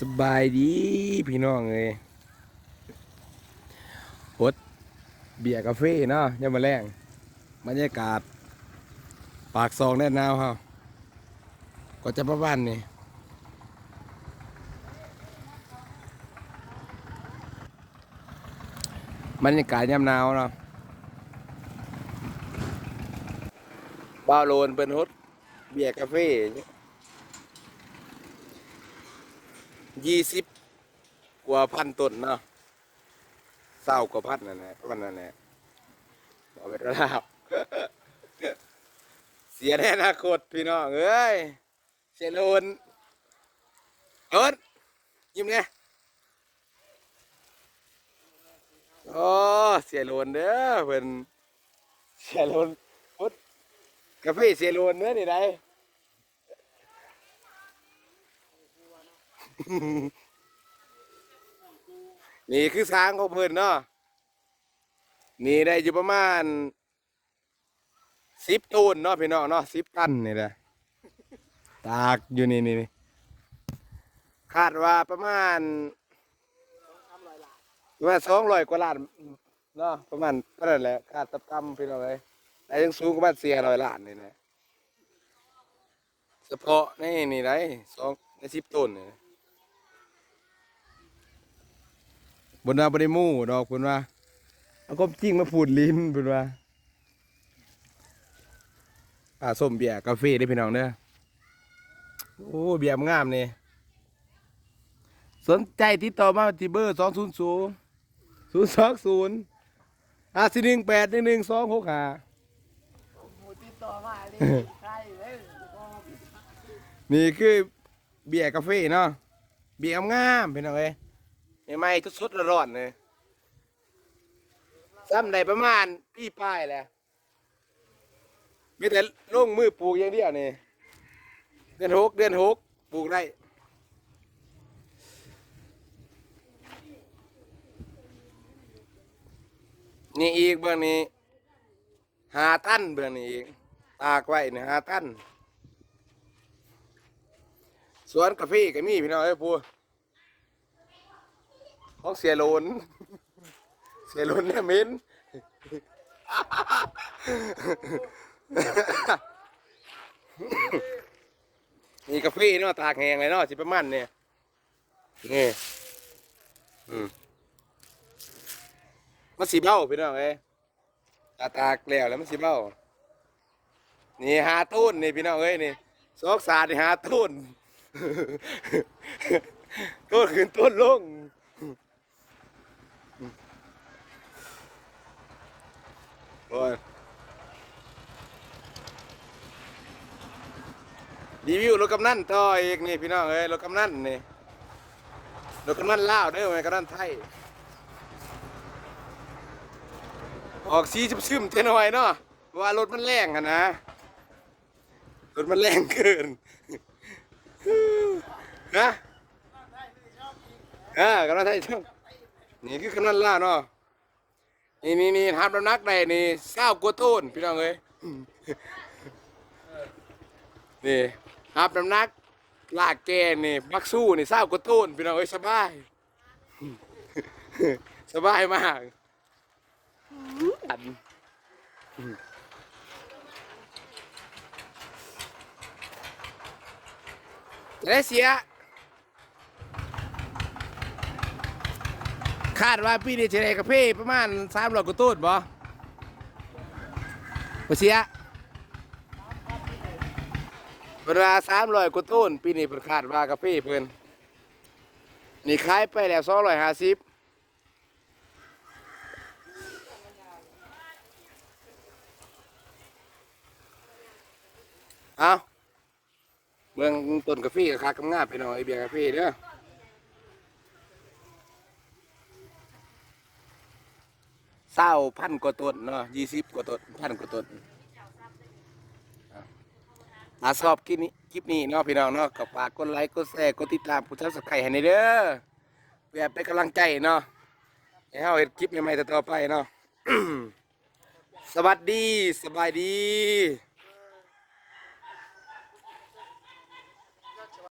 สบายดีพี่น้องเลยฮดเบียร์กาแฟเนาะยามมาแรงบรรยากาศ ปากซองแน่นหนาวเฮาก็จะประมาณนี้บรรยากาศยามหนาวเนาะบ้าโลนเป็นฮดเบียร์กาแฟ ยี่สิบกว่าพันต้นเนาะเศร้ากว่าพันนั่นแหละวันนั้นแหละบอกไปแล้วเสียแน่นาคตพี่น้องเอ้ยเสียโลนเอิร์ดยิ้มเนี่ยโอ้เสียโลนเด้อเพิ่นเสียโลนพุดกาแฟเสียโลนเนื้อนี่ได นี่คือช้างของเพิ่นเนาะนี่ได้อยู่ประมาณสิบตูนเนาะพี่น้องเนาะสิบตันนี่แหละตากอยู่นี่นี่คาดว่าประมาณประมาณสองร้อยกว่าล้านเนาะประมาณเท่านั้นแหละคาดตับตำพี่น้องเลยแต่ยังสูงกว่าบ้านเสียร้อยล้านนี่นะเฉพาะนี่นี่ได้สองในสิบต้นนี่ บนว่าบริมู่ดอกเพิ่นว่าเอาก็จริงมาพูดลิ้นเพิ่นว่าอ่าส้มเบียร์กาแฟได้พี่น้องเด้อโอ้เบียร์งามนี่สนใจติดต่อมาที่เบอร์สองศูนย์ศูนย์ศูนย์สองศูนย์ห้าสี่หนึ่งแปดหนึ่งหนึ่งสองหกห้าหมูติดต่อมาเลยใช่เลยนี่คือเบียร์กาแฟเนาะเบียร์งามๆพี่น้องเอ้ ใหม่ๆสดๆร้อนๆเลยซ้ำได้ประมาณพี่ป้ายแหละมีแต่ลงมือปลูกอย่างเดียวนี่เดือนหกเดือนหกปลูกได้นี่อีกเบื้องนี้หาตันเบื้องนี้อีกตากไว้นี่หาตันสวนกาแฟก็มีพี่น้องเอ้ยพู ของเสียโลนเสียโลนเนี่ยมินมีกาแฟเนาะตากแห้งเลยเนาะสิประมาณเนี่ยนี่อืมมันสีเบ้าพี่น้องเอ้ตาตากแล้วแล้วมันสีเบ้านี่หาต้นนี่พี่น้องเอ้ยนี่ซอกสาดนี่หาต้นต้นขึ้นต้นลง โอ้ยรีวิวรถกำนันต่ออีกนี่พี่น้องเอ้ยรถกำนันนี่รถกำนันลาวเด้อไม่กำนันไทย ออกสีซึมๆเทนอยเนาะว่ารถมันแรงอะนะรถมันแรงเกินนะเออกำนันไทยนี่คือกำนันลาวเนาะ นี่นี่นี่ทับน้ำหนักได้นี่เศร้ากว่าต้นพี่น้องเอ้ยนี่ครับน้ำหนักลากแกนนี่บักสู้นี่เศร้ากว่าต้นพี่น้องเอ้ยสบายสบายมากอันจะได้เสีย คาดว่าปีนี้จะได้กาแฟประมาณสามร้อยกว่าต้นบ่บ่เสียเวลาสามร้อยกว่าต้นปีนี้เพิ่นคาดว่ากาแฟเพิ่นนี่ขายไปแล้วสองร้อยห้าสิบเอาเมืองต้นกาแฟกับคากำงาไปหน่อยเบียร์กาแฟเด้อ เศร้าพันกว่าต้นเนาะยี่สิบกว่าต้นพันกว่าต้นอาชอบคลิปนี้คลิปนี้เนาะพี่น้องเนาะกับฝากกดไลค์กดแชร์กดติดตามผู้ทับสไครให้ในเด้อเพื่อเป็นกำลังใจเนาะให้เราเฮ็ดคลิปใหม่ๆต่อไปเนาะสวัสดีสบายดี